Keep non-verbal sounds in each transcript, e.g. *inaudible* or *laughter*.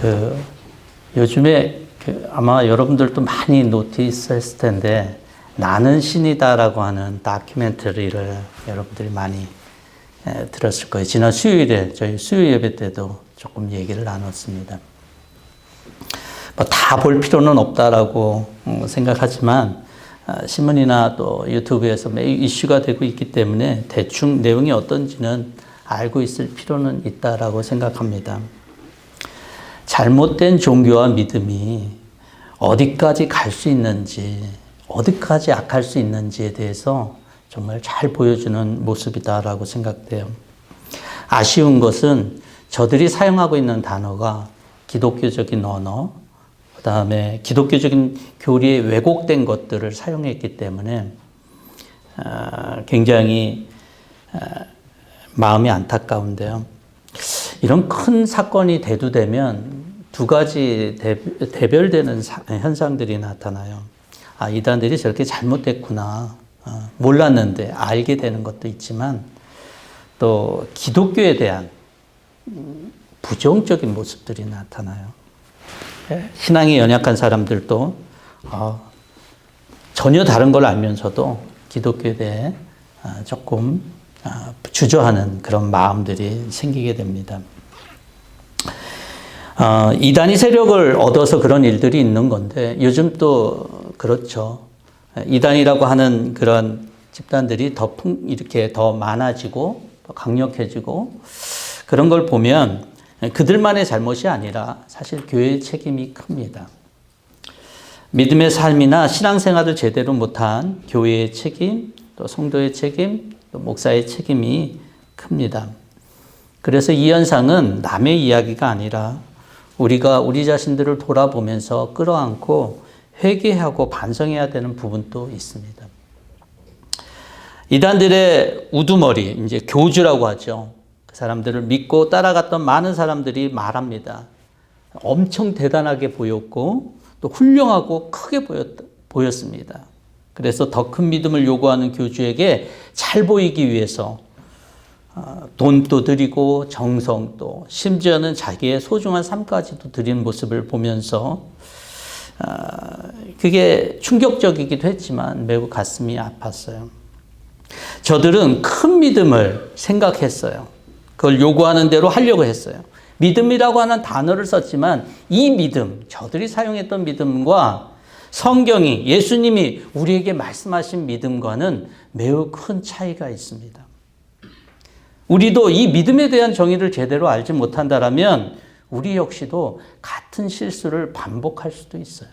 그 요즘에 그 아마 여러분들도 많이 노티스 했을 텐데 나는 신이다라고 하는 다큐멘터리를 여러분들이 많이 에, 들었을 거예요. 지난 수요일에 저희 수요 예배 때도 조금 얘기를 나눴습니다. 뭐 다 볼 필요는 없다라고 음, 생각하지만 아, 신문이나 또 유튜브에서 매일 이슈가 되고 있기 때문에 대충 내용이 어떤지는 알고 있을 필요는 있다라고 생각합니다. 잘못된 종교와 믿음이 어디까지 갈 수 있는지, 어디까지 악할 수 있는지에 대해서 정말 잘 보여주는 모습이다라고 생각돼요. 아쉬운 것은 저들이 사용하고 있는 단어가 기독교적인 언어, 그 다음에 기독교적인 교리에 왜곡된 것들을 사용했기 때문에 아, 굉장히 아, 마음이 안타까운데요. 이런 큰 사건이 대두되면 두 가지 대, 대별되는 사- 현상들이 나타나요. 아, 이단들이 저렇게 잘못됐구나. 어, 몰랐는데 알게 되는 것도 있지만 또 기독교에 대한 음, 부정적인 모습들이 나타나요. 예, 신앙이 연약한 사람들도 어, 전혀 다른 걸 알면서도 기독교에 대해 아, 조금 아, 주저하는 그런 마음들이 생기게 됩니다. 어, 이단이 세력을 얻어서 그런 일들이 있는 건데 요즘 또 그렇죠. 이단이라고 하는 그런 집단들이 더 풍, 이렇게 더 많아지고 더 강력해지고 그런 걸 보면 그들만의 잘못이 아니라 사실 교회의 책임이 큽니다. 믿음의 삶이나 신앙생활을 제대로 못한 교회의 책임, 또 성도의 책임, 또 목사의 책임이 큽니다. 그래서 이 현상은 남의 이야기가 아니라 우리가 우리 자신들을 돌아보면서 끌어안고 회개하고 반성해야 되는 부분도 있습니다. 이단들의 우두머리, 이제 교주라고 하죠. 그 사람들을 믿고 따라갔던 많은 사람들이 말합니다. 엄청 대단하게 보였고 또 훌륭하고 크게 보였, 보였습니다. 그래서 더 큰 믿음을 요구하는 교주에게 잘 보이기 위해서 어, 돈도 드리고 정성도 심지어는 자기의 소중한 삶까지도 드리는 모습을 보면서 어, 그게 충격적이기도 했지만 매우 가슴이 아팠어요. 저들은 큰 믿음을 생각했어요. 그걸 요구하는 대로 하려고 했어요. 믿음이라고 하는 단어를 썼지만 이 믿음, 저들이 사용했던 믿음과 성경이 예수님이 우리에게 말씀하신 믿음과는 매우 큰 차이가 있습니다. 우리도 이 믿음에 대한 정의를 제대로 알지 못한다라면 우리 역시도 같은 실수를 반복할 수도 있어요.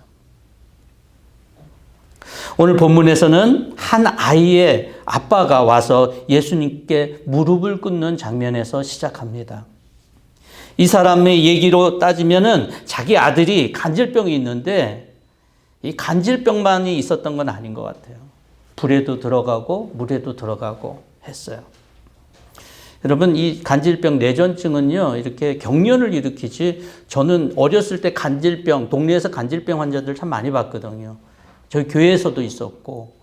오늘 본문에서는 한 아이의 아빠가 와서 예수님께 무릎을 꿇는 장면에서 시작합니다. 이 사람의 얘기로 따지면은 자기 아들이 간질병이 있는데 이 간질병만이 있었던 건 아닌 것 같아요. 불에도 들어가고 물에도 들어가고 했어요. 여러분 이 간질병 뇌전증은요 이렇게 경련을 일으키지 저는 어렸을 때 간질병 동네에서 간질병 환자들 참 많이 봤거든요. 저희 교회에서도 있었고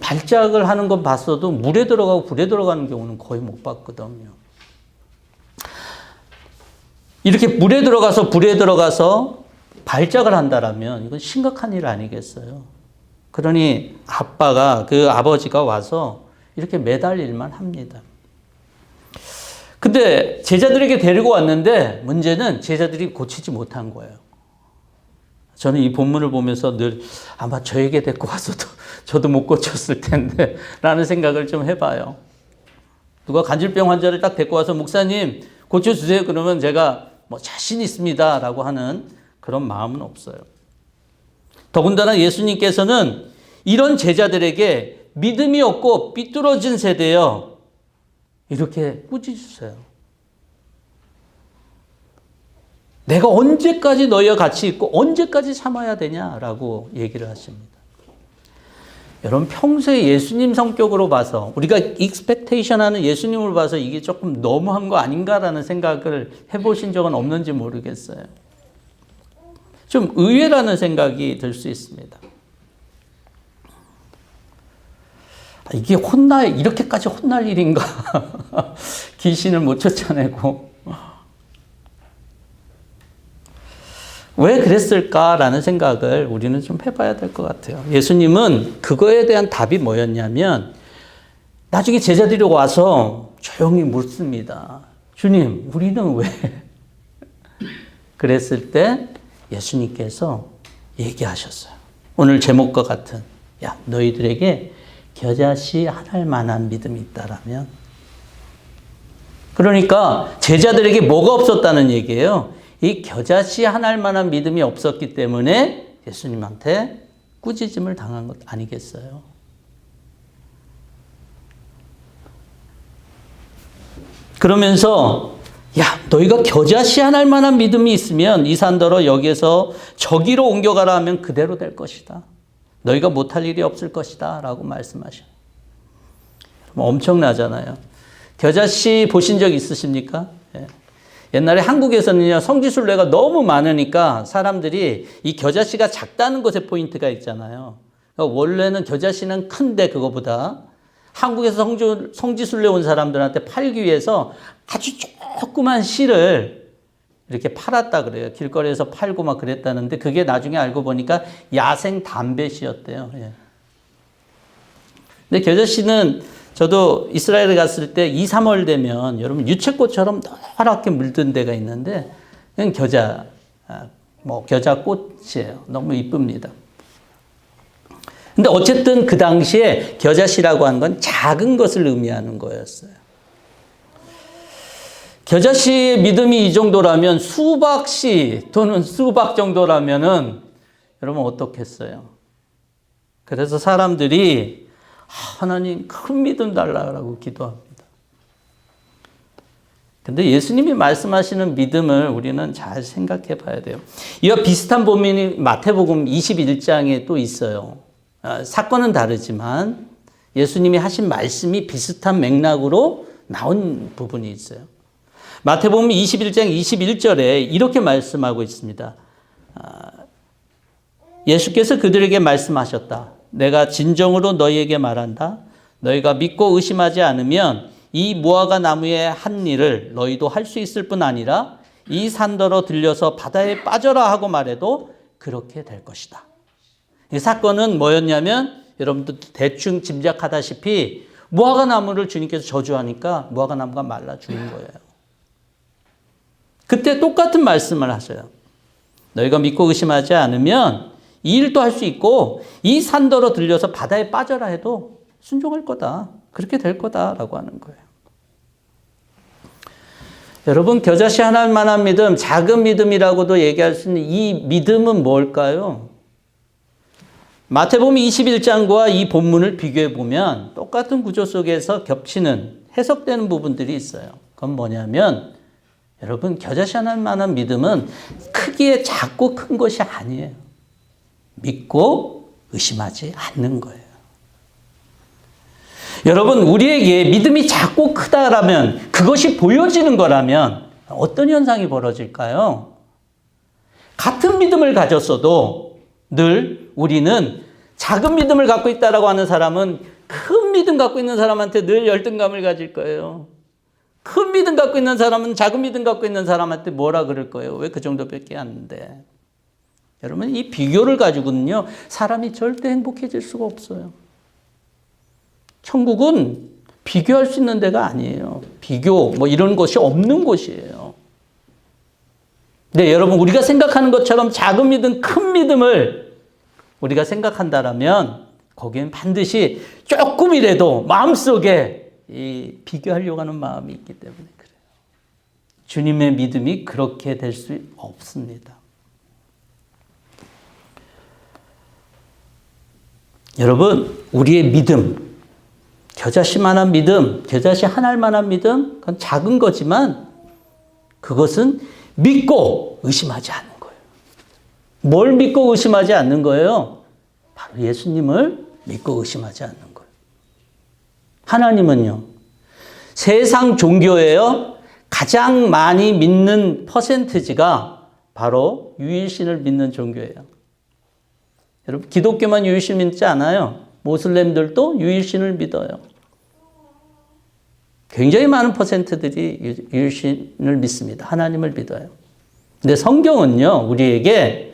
발작을 하는 건 봤어도 물에 들어가고 불에 들어가는 경우는 거의 못 봤거든요. 이렇게 물에 들어가서 불에 들어가서 발작을 한다라면 이건 심각한 일 아니겠어요? 그러니 아빠가 그 아버지가 와서 이렇게 매달릴만 합니다. 근데 제자들에게 데리고 왔는데 문제는 제자들이 고치지 못한 거예요. 저는 이 본문을 보면서 늘 아마 저에게 데리고 와서도 *laughs* 저도 못 고쳤을 텐데 *laughs* 라는 생각을 좀 해봐요. 누가 간질병 환자를 딱 데리고 와서 목사님 고쳐주세요 그러면 제가 뭐 자신 있습니다 라고 하는 그런 마음은 없어요. 더군다나 예수님께서는 이런 제자들에게 믿음이 없고 삐뚤어진 세대여 이렇게 꾸짖으세요. 내가 언제까지 너희와 같이 있고 언제까지 참아야 되냐라고 얘기를 하십니다. 여러분 평소에 예수님 성격으로 봐서 우리가 익스펙테이션 하는 예수님을 봐서 이게 조금 너무한 거 아닌가라는 생각을 해보신 적은 없는지 모르겠어요. 좀 의외라는 생각이 들 수 있습니다. 아, 이게 혼날 이렇게까지 혼날 일인가? *laughs* 귀신을 못 쫓아내고 왜 그랬을까라는 생각을 우리는 좀 해봐야 될 것 같아요. 예수님은 그거에 대한 답이 뭐였냐면 나중에 제자들이 와서 조용히 묻습니다. 주님, 우리는 왜? *laughs* 그랬을 때 예수님께서 얘기하셨어요. 오늘 제목과 같은, 야, 너희들에게 겨자씨 하나할 만한 믿음이 있다라면. 그러니까 제자들에게 뭐가 없었다는 얘기예요. 이 겨자씨 하나할 만한 믿음이 없었기 때문에 예수님한테 꾸짖음을 당한 것 아니겠어요? 그러면서 야 너희가 겨자씨 하나할 만한 믿음이 있으면 이 산더러 여기에서 저기로 옮겨가라 하면 그대로 될 것이다. 너희가 못할 일이 없을 것이다 라고 말씀하셔. 엄청나잖아요. 겨자씨 보신 적 있으십니까? 예. 옛날에 한국에서는요 성지순례가 너무 많으니까 사람들이 이 겨자씨가 작다는 것에 포인트가 있잖아요. 그러니까 원래는 겨자씨는 큰데 그거보다 한국에서 성주, 성지순례 온 사람들한테 팔기 위해서 아주 조그만 씨를 이렇게 팔았다 그래요. 길거리에서 팔고 막 그랬다는데 그게 나중에 알고 보니까 야생 담배 씨였대요. 예. 근데 겨자 씨는 저도 이스라엘에 갔을 때 2, 3월 되면 여러분 유채꽃처럼 노랗게 물든 데가 있는데 그냥 겨자, 아, 뭐 겨자 꽃이에요. 너무 이쁩니다. 근데 어쨌든 그 당시에 겨자씨라고 하는 건 작은 것을 의미하는 거였어요. 겨자씨의 믿음이 이 정도라면 수박씨 또는 수박 정도라면은 여러분 어떻겠어요? 그래서 사람들이 하나님 큰 믿음 달라고 기도합니다. 근데 예수님이 말씀하시는 믿음을 우리는 잘 생각해 봐야 돼요. 이와 비슷한 본문이 마태복음 21장에 또 있어요. 아, 사건은 다르지만 예수님이 하신 말씀이 비슷한 맥락으로 나온 부분이 있어요. 마태복음 21장 21절에 이렇게 말씀하고 있습니다. 아, 예수께서 그들에게 말씀하셨다. 내가 진정으로 너희에게 말한다. 너희가 믿고 의심하지 않으면 이 무화과 나무의 한 일을 너희도 할 수 있을 뿐 아니라 이 산더러 들려서 바다에 빠져라 하고 말해도 그렇게 될 것이다. 이 사건은 뭐였냐면 여러분도 대충 짐작하다시피 무화과 나무를 주님께서 저주하니까 무화과 나무가 말라 죽은 거예요. 그때 똑같은 말씀을 하셔요. 너희가 믿고 의심하지 않으면 이 일도 할 수 있고 이 산더러 들려서 바다에 빠져라 해도 순종할 거다. 그렇게 될 거다라고 하는 거예요. 여러분 겨자씨 하나할 만한 믿음, 작은 믿음이라고도 얘기할 수 있는 이 믿음은 뭘까요? 마태복음 21장과 이 본문을 비교해 보면 똑같은 구조 속에서 겹치는 해석되는 부분들이 있어요. 그건 뭐냐면 여러분 겨자씨 하나할 만한 믿음은 크기에 작고 큰 것이 아니에요. 믿고 의심하지 않는 거예요. 여러분, 우리에게 믿음이 작고 크다라면 그것이 보여지는 거라면 어떤 현상이 벌어질까요? 같은 믿음을 가졌어도 늘 우리는 작은 믿음을 갖고 있다라고 하는 사람은 큰 믿음 갖고 있는 사람한테 늘 열등감을 가질 거예요. 큰 믿음 갖고 있는 사람은 작은 믿음 갖고 있는 사람한테 뭐라 그럴 거예요. 왜 그 정도밖에 안 돼? 여러분, 이 비교를 가지고는요, 사람이 절대 행복해질 수가 없어요. 천국은 비교할 수 있는 데가 아니에요. 비교, 뭐 이런 것이 없는 곳이에요. 근데 여러분, 우리가 생각하는 것처럼 작은 믿음, 큰 믿음을 우리가 생각한다라면, 거기엔 반드시 조금이라도 마음속에 이 비교하려고 하는 마음이 있기 때문에 그래요. 주님의 믿음이 그렇게 될 수 없습니다. 여러분, 우리의 믿음, 겨자씨만한 믿음, 겨자씨 하나할 만한 믿음, 그건 작은 거지만 그것은 믿고 의심하지 않는. 뭘 믿고 의심하지 않는 거예요? 바로 예수님을 믿고 의심하지 않는 거예요. 하나님은요, 세상 종교에요, 가장 많이 믿는 퍼센트지가 바로 유일신을 믿는 종교예요. 여러분, 기독교만 유일신 믿지 않아요. 모슬렘들도 유일신을 믿어요. 굉장히 많은 퍼센트들이 유일신을 믿습니다. 하나님을 믿어요. 근데 성경은요, 우리에게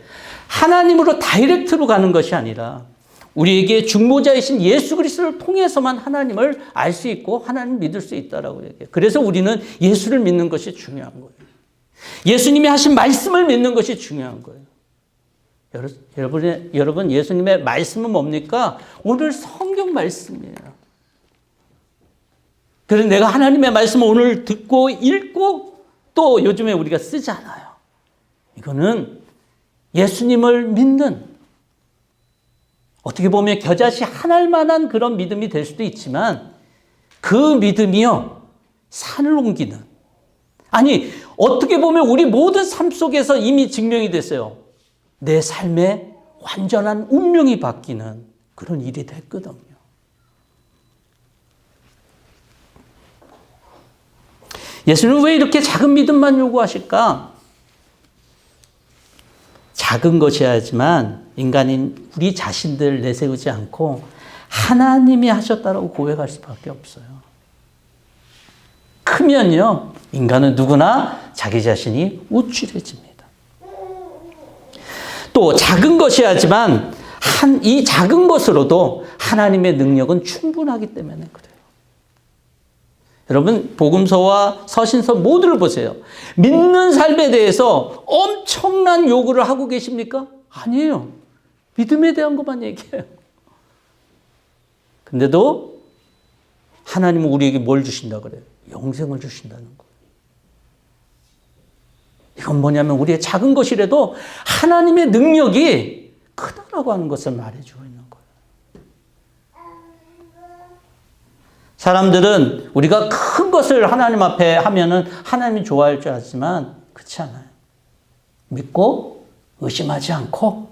하나님으로 다이렉트로 가는 것이 아니라 우리에게 중보자이신 예수 그리스도를 통해서만 하나님을 알 수 있고 하나님 믿을 수 있다라고 얘기해요. 그래서 우리는 예수를 믿는 것이 중요한 거예요. 예수님이 하신 말씀을 믿는 것이 중요한 거예요. 여러분, 여러분, 예수님의 말씀은 뭡니까? 오늘 성경 말씀이에요. 그래서 내가 하나님의 말씀을 오늘 듣고 읽고 또 요즘에 우리가 쓰잖아요. 이거는 예수님을 믿는 어떻게 보면 겨자씨 하나일 만한 그런 믿음이 될 수도 있지만 그 믿음이요 산을 옮기는 아니 어떻게 보면 우리 모든 삶 속에서 이미 증명이 됐어요. 내 삶의 완전한 운명이 바뀌는 그런 일이 됐거든요. 예수님은 왜 이렇게 작은 믿음만 요구하실까? 작은 것이야지만 인간인 우리 자신들 내세우지 않고 하나님이 하셨다라고 고백할 수밖에 없어요. 크면요, 인간은 누구나 자기 자신이 우쭐해집니다. 또 작은 것이야지만 한, 이 작은 것으로도 하나님의 능력은 충분하기 때문에 그래요. 여러분, 복음서와 서신서 모두를 보세요. 믿는 삶에 대해서 엄청난 요구를 하고 계십니까? 아니에요. 믿음에 대한 것만 얘기해요. 근데도 하나님은 우리에게 뭘 주신다 그래요? 영생을 주신다는 거예요. 이건 뭐냐면 우리의 작은 것이라도 하나님의 능력이 크다라고 하는 것을 말해주고 있는 거예요. 사람들은 우리가 큰 것을 하나님 앞에 하면은 하나님이 좋아할 줄 알지만 그렇지 않아요. 믿고 의심하지 않고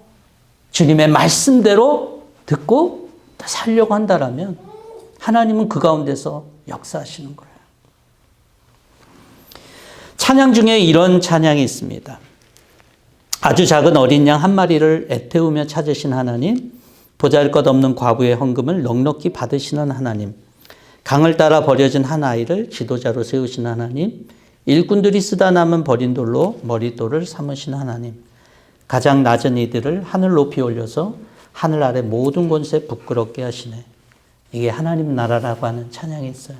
주님의 말씀대로 듣고 살려고 한다라면 하나님은 그 가운데서 역사하시는 거예요. 찬양 중에 이런 찬양이 있습니다. 아주 작은 어린 양 한 마리를 애태우며 찾으신 하나님, 보잘 것 없는 과부의 헌금을 넉넉히 받으시는 하나님, 강을 따라 버려진 한 아이를 지도자로 세우신 하나님, 일꾼들이 쓰다 남은 버린 돌로 머릿돌을 삼으신 하나님, 가장 낮은 이들을 하늘 높이 올려서 하늘 아래 모든 곳에 부끄럽게 하시네. 이게 하나님 나라라고 하는 찬양이 있어요.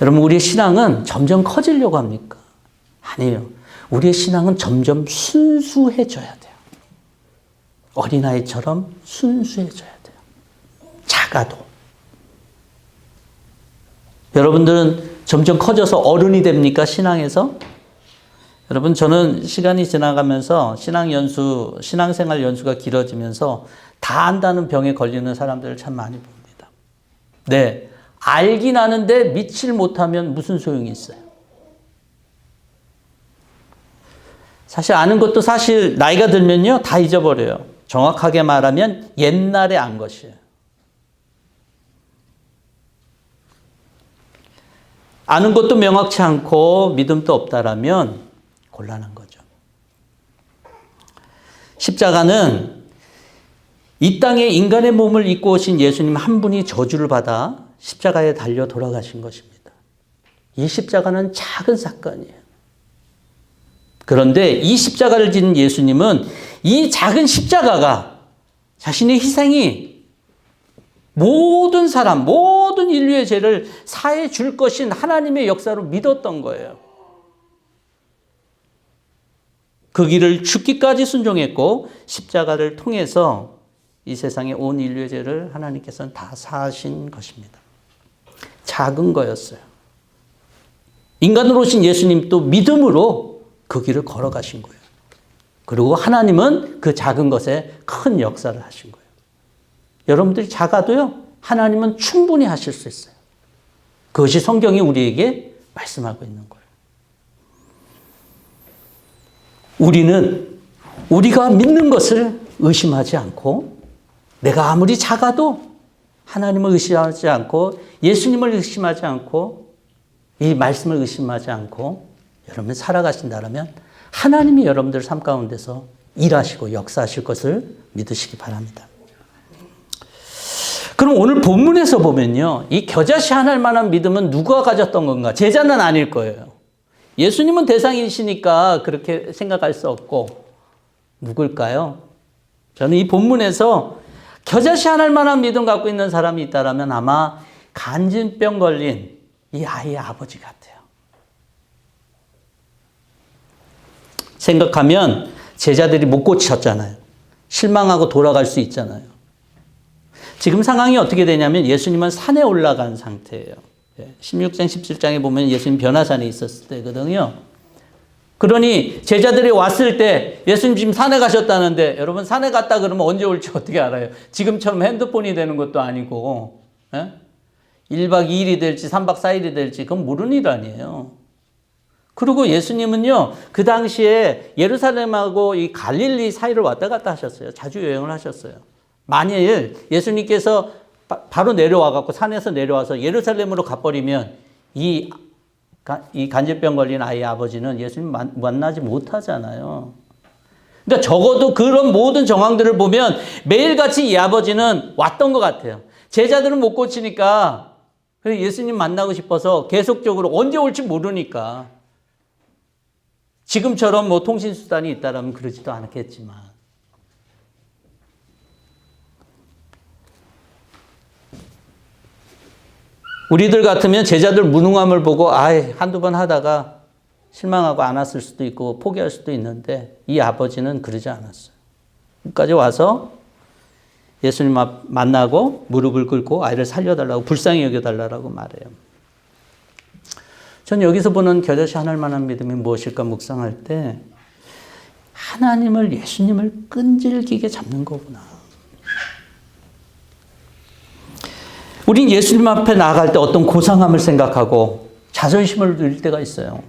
여러분, 우리의 신앙은 점점 커지려고 합니까? 아니에요. 우리의 신앙은 점점 순수해져야 돼요. 어린아이처럼 순수해져야 돼요. 작아도. 여러분들은 점점 커져서 어른이 됩니까? 신앙에서? 여러분, 저는 시간이 지나가면서 신앙 연수, 신앙생활 연수가 길어지면서 다 안다는 병에 걸리는 사람들을 참 많이 봅니다. 네. 알긴 아는데 믿질 못하면 무슨 소용이 있어요? 사실 아는 것도 사실 나이가 들면요, 다 잊어버려요. 정확하게 말하면 옛날에 안 것이에요. 아는 것도 명확치 않고 믿음도 없다라면 곤란한 거죠. 십자가는 이 땅에 인간의 몸을 입고 오신 예수님 한 분이 저주를 받아 십자가에 달려 돌아가신 것입니다. 이 십자가는 작은 사건이에요. 그런데 이 십자가를 지닌 예수님은 이 작은 십자가가 자신의 희생이 모든 사람, 모든 인류의 죄를 사해 줄 것인 하나님의 역사로 믿었던 거예요. 그 길을 죽기까지 순종했고 십자가를 통해서 이 세상의 온 인류의 죄를 하나님께서는 다 사하신 것입니다. 작은 거였어요. 인간으로 오신 예수님도 믿음으로 그 길을 걸어가신 거예요. 그리고 하나님은 그 작은 것에 큰 역사를 하신 거예요. 여러분들이 작아도요, 하나님은 충분히 하실 수 있어요. 그것이 성경이 우리에게 말씀하고 있는 거예요. 우리는 우리가 믿는 것을 의심하지 않고 내가 아무리 작아도 하나님을 의심하지 않고 예수님을 의심하지 않고 이 말씀을 의심하지 않고 여러분 살아가신다면 하나님이 여러분들 삶 가운데서 일하시고 역사하실 것을 믿으시기 바랍니다. 그럼 오늘 본문에서 보면요. 이 겨자씨 하나일 만한 믿음은 누가 가졌던 건가? 제자는 아닐 거예요. 예수님은 대상이시니까 그렇게 생각할 수 없고 누굴까요? 저는 이 본문에서 겨자씨 하나할 만한 믿음 갖고 있는 사람이 있다라면 아마 간진병 걸린 이 아이의 아버지 같아요. 생각하면 제자들이 못 고쳤잖아요. 실망하고 돌아갈 수 있잖아요. 지금 상황이 어떻게 되냐면 예수님은 산에 올라간 상태예요. 16장, 17장에 보면 예수님 변화산에 있었을 때거든요. 그러니 제자들이 왔을 때 예수님 지금 산에 가셨다는데 여러분 산에 갔다 그러면 언제 올지 어떻게 알아요? 지금처럼 핸드폰이 되는 것도 아니고 예? 1박 2일이 될지 3박 4일이 될지 그건 모르는 일 아니에요. 그리고 예수님은요, 그 당시에 예루살렘하고 이 갈릴리 사이를 왔다 갔다 하셨어요. 자주 여행을 하셨어요. 만일 예수님께서 바, 바로 내려와 갖고 산에서 내려와서 예루살렘으로 가버리면 이, 이 간질병 걸린 아이의 아버지는 예수님 만, 만나지 못하잖아요. 그러니까 적어도 그런 모든 정황들을 보면 매일같이 이 아버지는 왔던 것 같아요. 제자들은 못 고치니까 예수님 만나고 싶어서 계속적으로 언제 올지 모르니까 지금처럼 뭐 통신수단이 있다라면 그러지도 않겠지만. 우리들 같으면 제자들 무능함을 보고 아이 한두 번 하다가 실망하고 안 왔을 수도 있고 포기할 수도 있는데 이 아버지는 그러지 않았어요. 끝까지 와서 예수님 만나고 무릎을 꿇고 아이를 살려달라고 불쌍히 여겨달라고 말해요. 전 여기서 보는 겨자씨 하늘 만한 믿음이 무엇일까 묵상할 때 하나님을 예수님을 끈질기게 잡는 거구나. 우린 예수님 앞에 나아갈 때 어떤 고상함을 생각하고 자존심을 누릴 때가 있어요.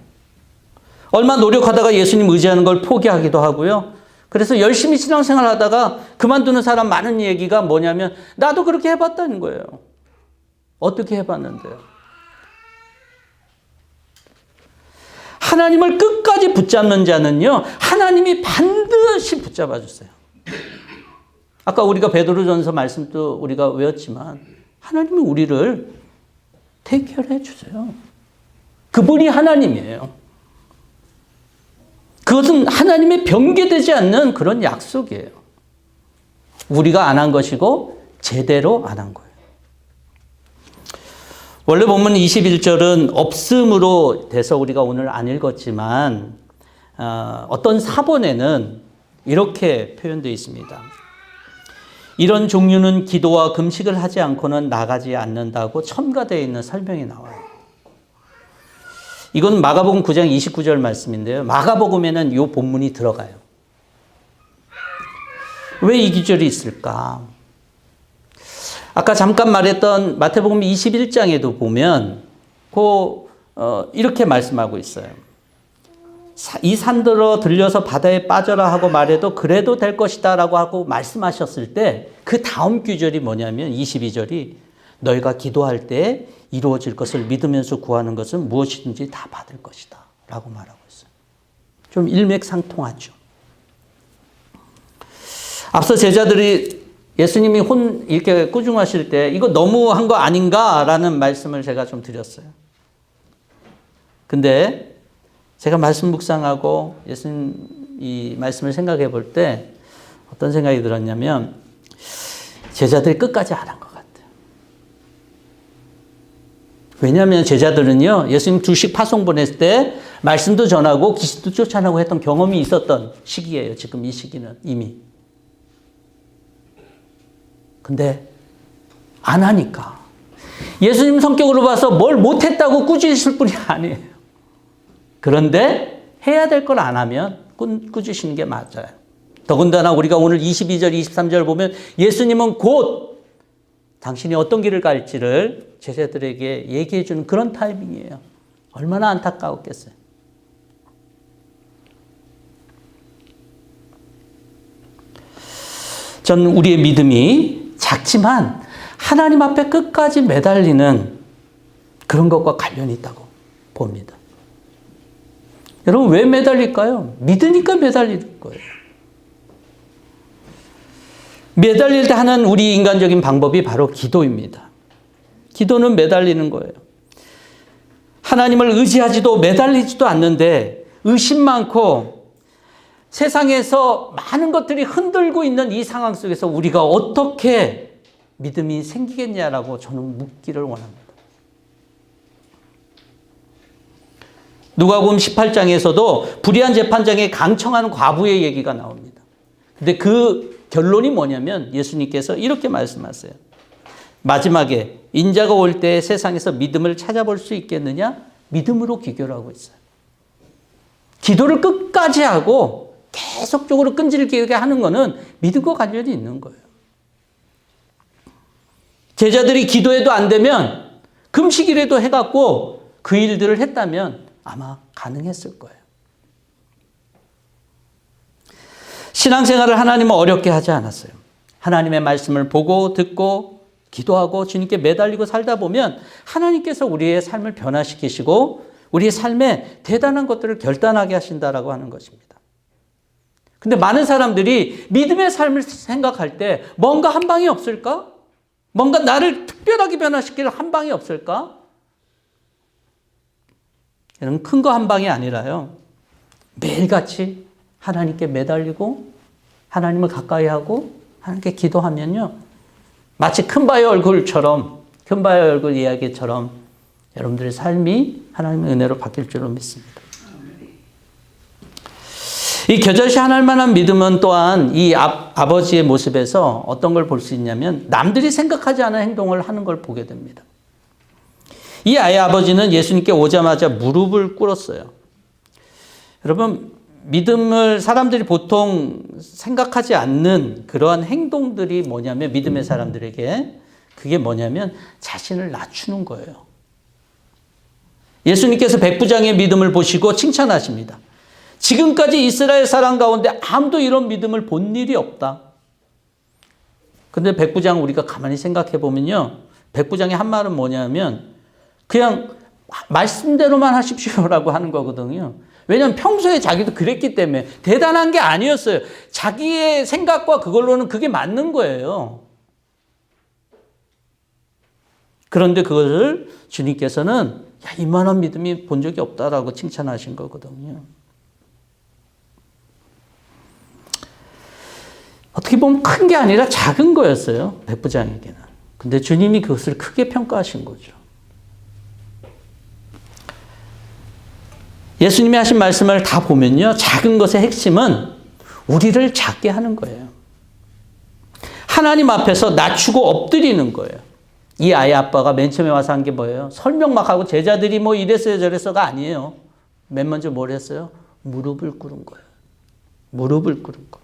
얼마 노력하다가 예수님 의지하는 걸 포기하기도 하고요. 그래서 열심히 신앙생활 하다가 그만두는 사람 많은 얘기가 뭐냐면 나도 그렇게 해봤다는 거예요. 어떻게 해봤는데요? 하나님을 끝까지 붙잡는 자는요, 하나님이 반드시 붙잡아 주세요. 아까 우리가 베드로전서 말씀도 우리가 외웠지만 하나님이 우리를 택결해 주세요. 그분이 하나님이에요. 그것은 하나님의 변개되지 않는 그런 약속이에요. 우리가 안 한 것이고 제대로 안 한 거예요. 원래 보면 21절은 없음으로 돼서 우리가 오늘 안 읽었지만 어, 어떤 사본에는 이렇게 표현되어 있습니다. 이런 종류는 기도와 금식을 하지 않고는 나가지 않는다고 첨가되어 있는 설명이 나와요. 이건 마가복음 9장 29절 말씀인데요. 마가복음에는 이 본문이 들어가요. 왜 이 기절이 있을까? 아까 잠깐 말했던 마태복음 21장에도 보면 그 어, 이렇게 말씀하고 있어요. 이 산들어 들려서 바다에 빠져라 하고 말해도 그래도 될 것이다 라고 하고 말씀하셨을 때 그 다음 규절이 뭐냐면 22절이 너희가 기도할 때 이루어질 것을 믿으면서 구하는 것은 무엇이든지 다 받을 것이다 라고 말하고 있어요. 좀 일맥상통하죠. 앞서 제자들이 예수님이 혼 이렇게 꾸중하실 때 이거 너무한 거 아닌가라는 말씀을 제가 좀 드렸어요. 근데 제가 말씀 묵상하고 예수님 이 말씀을 생각해 볼 때 어떤 생각이 들었냐면 제자들이 끝까지 안 한 것 같아요. 왜냐하면 제자들은요 예수님 두식 파송 보냈을 때 말씀도 전하고 귀신도 쫓아나고 했던 경험이 있었던 시기예요. 지금 이 시기는 이미. 근데 안 하니까 예수님 성격으로 봐서 뭘 못했다고 꾸짖으실 분이 *laughs* 아니에요. 그런데 해야 될 걸 안 하면 꾸짖으시는 게 맞아요. 더군다나 우리가 오늘 22절, 23절 보면 예수님은 곧 당신이 어떤 길을 갈지를 제자들에게 얘기해 주는 그런 타이밍이에요. 얼마나 안타까웠겠어요. 전 우리의 믿음이 작지만 하나님 앞에 끝까지 매달리는 그런 것과 관련이 있다고 봅니다. 여러분 왜 매달릴까요? 믿으니까 매달릴 거예요. 매달릴 때 하는 우리 인간적인 방법이 바로 기도입니다. 기도는 매달리는 거예요. 하나님을 의지하지도 매달리지도 않는데 의심 많고 세상에서 많은 것들이 흔들고 있는 이 상황 속에서 우리가 어떻게 믿음이 생기겠냐라고 저는 묻기를 원합니다. 누가복음 18장에서도 불의한 재판장에 강청한 과부의 얘기가 나옵니다. 근데 그 결론이 뭐냐면 예수님께서 이렇게 말씀하세요. 마지막에 인자가 올 때 세상에서 믿음을 찾아볼 수 있겠느냐? 믿음으로 기결하고 있어요. 기도를 끝까지 하고 계속적으로 끈질기게 하는 것은 믿음과 관련이 있는 거예요. 제자들이 기도해도 안 되면 금식이라도 해갖고 그 일들을 했다면 아마 가능했을 거예요. 신앙생활을 하나님은 어렵게 하지 않았어요. 하나님의 말씀을 보고 듣고 기도하고 주님께 매달리고 살다 보면 하나님께서 우리의 삶을 변화시키시고 우리의 삶에 대단한 것들을 결단하게 하신다라고 하는 것입니다. 근데 많은 사람들이 믿음의 삶을 생각할 때 뭔가 한 방이 없을까? 뭔가 나를 특별하게 변화시킬 한 방이 없을까? 이런 큰 거 한 방이 아니라요. 매일같이 하나님께 매달리고 하나님을 가까이 하고 하나님께 기도하면요. 마치 큰 바의 얼굴처럼 큰 바의 얼굴 이야기처럼 여러분들의 삶이 하나님의 은혜로 바뀔 줄로 믿습니다. 이 겨절시 하날 만한 믿음은 또한 이 아, 아버지의 모습에서 어떤 걸 볼 수 있냐면 남들이 생각하지 않은 행동을 하는 걸 보게 됩니다. 이 아이의 아버지는 예수님께 오자마자 무릎을 꿇었어요. 여러분, 믿음을 사람들이 보통 생각하지 않는 그러한 행동들이 뭐냐면 믿음의 사람들에게 그게 뭐냐면 자신을 낮추는 거예요. 예수님께서 백부장의 믿음을 보시고 칭찬하십니다. 지금까지 이스라엘 사람 가운데 아무도 이런 믿음을 본 일이 없다. 근데 백부장 우리가 가만히 생각해 보면요. 백부장의 한 말은 뭐냐면 그냥 말씀대로만 하십시오라고 하는 거거든요. 왜냐하면 평소에 자기도 그랬기 때문에 대단한 게 아니었어요. 자기의 생각과 그걸로는 그게 맞는 거예요. 그런데 그것을 주님께서는 야, 이만한 믿음이 본 적이 없다라고 칭찬하신 거거든요. 어떻게 보면 큰 게 아니라 작은 거였어요. 백부장에게는. 근데 주님이 그것을 크게 평가하신 거죠. 예수님이 하신 말씀을 다 보면요. 작은 것의 핵심은 우리를 작게 하는 거예요. 하나님 앞에서 낮추고 엎드리는 거예요. 이 아이 아빠가 맨 처음에 와서 한 게 뭐예요? 설명 막 하고 제자들이 뭐 이랬어요 저랬어가 아니에요. 맨 먼저 뭘 했어요? 무릎을 꿇은 거예요. 무릎을 꿇은 거.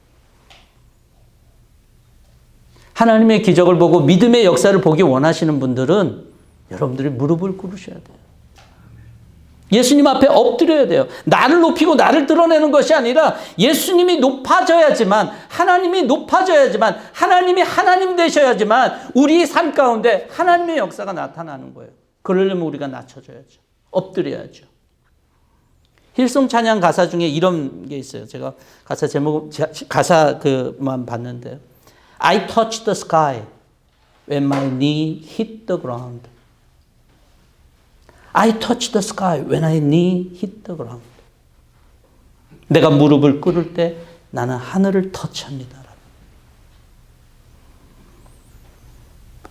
하나님의 기적을 보고 믿음의 역사를 보기 원하시는 분들은 여러분들이 무릎을 꿇으셔야 돼요. 예수님 앞에 엎드려야 돼요. 나를 높이고 나를 드러내는 것이 아니라 예수님이 높아져야지만 하나님이 높아져야지만 하나님이 하나님 되셔야지만 우리 삶 가운데 하나님의 역사가 나타나는 거예요. 그러려면 우리가 낮춰줘야죠. 엎드려야죠. 힐송 찬양 가사 중에 이런 게 있어요. 제가 가사 제목 가사 그만 봤는데 I touch the sky when my knee hit the ground. I touch the sky when I knee hit the ground. 내가 무릎을 꿇을 때 나는 하늘을 터치합니다.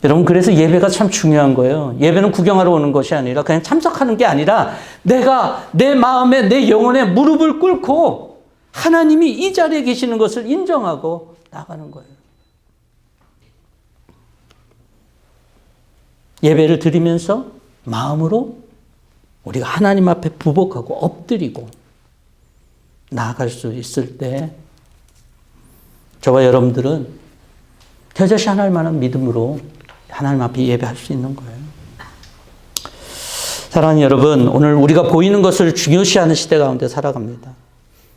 여러분, 그래서 예배가 참 중요한 거예요. 예배는 구경하러 오는 것이 아니라 그냥 참석하는 게 아니라 내가 내 마음에, 내 영혼에 무릎을 꿇고 하나님이 이 자리에 계시는 것을 인정하고 나가는 거예요. 예배를 드리면서 마음으로 우리가 하나님 앞에 부복하고 엎드리고 나아갈 수 있을 때 저와 여러분들은 겨자씨 하나님 만한 믿음으로 하나님 앞에 예배할 수 있는 거예요. 사랑하는 여러분, 오늘 우리가 보이는 것을 중요시하는 시대 가운데 살아갑니다.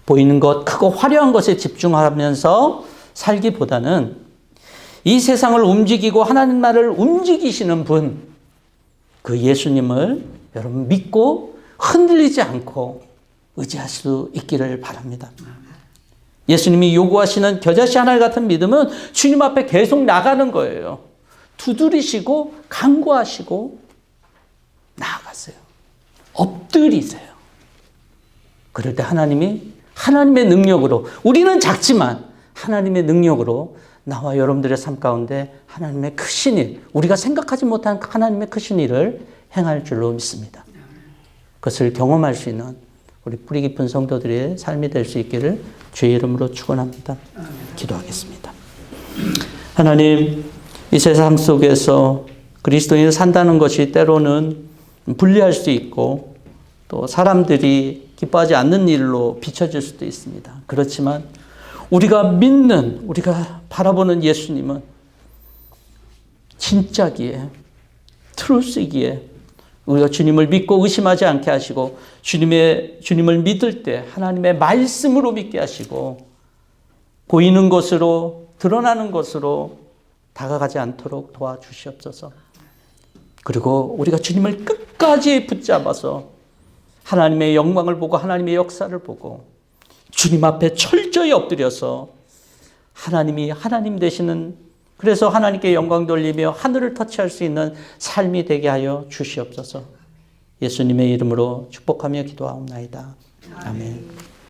보이는 것, 크고 화려한 것에 집중하면서 살기보다는 이 세상을 움직이고 하나님 나를 움직이시는 분, 그 예수님을 여러분 믿고 흔들리지 않고 의지할 수 있기를 바랍니다. 예수님이 요구하시는 겨자씨 하나 같은 믿음은 주님 앞에 계속 나가는 거예요. 두드리시고 간구하시고 나아가세요. 엎드리세요. 그럴 때 하나님이 하나님의 능력으로 우리는 작지만 하나님의 능력으로 나와 여러분들의 삶 가운데 하나님의 크신 일, 우리가 생각하지 못한 하나님의 크신 일을 행할 줄로 믿습니다. 그것을 경험할 수 있는 우리 뿌리 깊은 성도들의 삶이 될 수 있기를 주의 이름으로 축원합니다. 기도하겠습니다. 하나님, 이 세상 속에서 그리스도인이 산다는 것이 때로는 불리할 수 있고 또 사람들이 기뻐하지 않는 일로 비춰질 수도 있습니다. 그렇지만 우리가 믿는, 우리가 바라보는 예수님은 진짜기에, 트루스기에 우리가 주님을 믿고 의심하지 않게 하시고 주님의 주님을 믿을 때 하나님의 말씀으로 믿게 하시고 보이는 것으로 드러나는 것으로 다가가지 않도록 도와주시옵소서. 그리고 우리가 주님을 끝까지 붙잡아서 하나님의 영광을 보고 하나님의 역사를 보고 주님 앞에 철저히 엎드려서 하나님이 하나님 되시는 그래서 하나님께 영광 돌리며 하늘을 터치할 수 있는 삶이 되게 하여 주시옵소서. 예수님의 이름으로 축복하며 기도하옵나이다. 아멘.